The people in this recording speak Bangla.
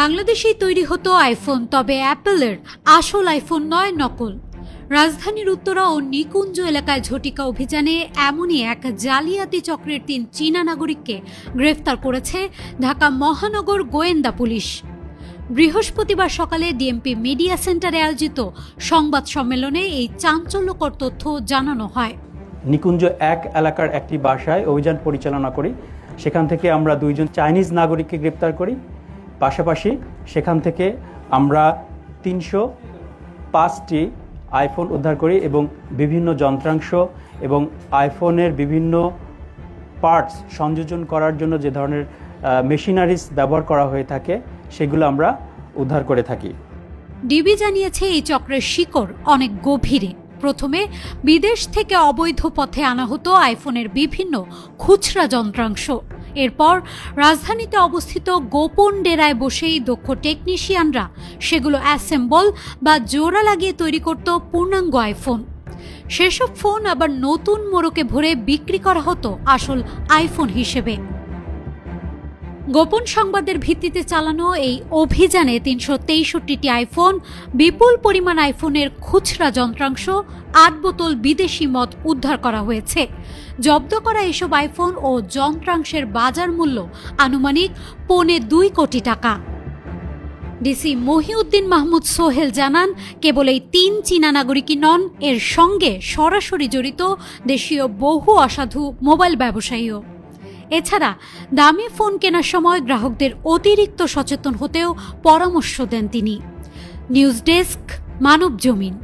বাংলাদেশেই তৈরি হতো আইফোন, তবে অ্যাপেলের আসল আইফোন নয় নকল। রাজধানীর উত্তরা ও নিকুঞ্জ এলাকায় ঝটিকা অভিযানে এমনই এক জালিয়াতি চক্রের তিন চীনা নাগরিককে গ্রেফতার করেছে ঢাকা মহানগর গোয়েন্দা পুলিশ। বৃহস্পতিবার সকালে ডিএমপি মিডিয়া সেন্টারে আয়োজিত সংবাদ সম্মেলনে এই চাঞ্চল্যকর তথ্য জানানো হয়। নিকুঞ্জ এক এলাকার একটি বাসায় অভিযান পরিচালনা করি। সেখান থেকে আমরা দুইজন চাইনিজ নাগরিককে গ্রেপ্তার করি। পাশাপাশি সেখান থেকে আমরা তিনশো পাঁচটি আইফোন উদ্ধার করি এবং বিভিন্ন যন্ত্রাংশ এবং আইফোনের বিভিন্ন পার্টস সংযোজন করার জন্য যে ধরনের মেশিনারিজ ব্যবহার করা হয়ে থাকে, সেগুলো আমরা উদ্ধার করে থাকি। ডিবি জানিয়েছে এই চক্রের শিকড় অনেক গভীরে। প্রথমে বিদেশ থেকে অবৈধ পথে আনা হতো আইফোনের বিভিন্ন খুচরা যন্ত্রাংশ। এরপর রাজধানীতে অবস্থিত গোপন ডেরায় বসেই দক্ষ টেকনিশিয়ানরা সেগুলো অ্যাসেম্বল বা জোড়া লাগিয়ে তৈরি করত পূর্ণাঙ্গ আইফোন সেসব ফোন আবার নতুন মোড়কে ভরে বিক্রি করা হতো আসল আইফোন হিসেবে। গোপন সংবাদের ভিত্তিতে চালানো এই অভিযানে তিনশো তেইষট্টিটি আইফোন, বিপুল পরিমাণ আইফোনের খুচরা যন্ত্রাংশ আট বোতল বিদেশি মদ উদ্ধার করা হয়েছে। জব্দ করা এসব আইফোন ও যন্ত্রাংশের বাজার মূল্য আনুমানিক পৌনে দুই কোটি টাকা। ডিসি মহিউদ্দিন মাহমুদ সোহেল জানান, কেবল এই তিন চীনা নাগরিকই নন, এর সঙ্গে সরাসরি জড়িত দেশীয় বহু অসাধু মোবাইল ব্যবসায়ীও। এছাড়া দামি ফোন কেনার সময় গ্রাহকদের অতিরিক্ত সচেতন হতেও পরামর্শ দেন তিনি। নিউজ ডেস্ক, মানব জমিন।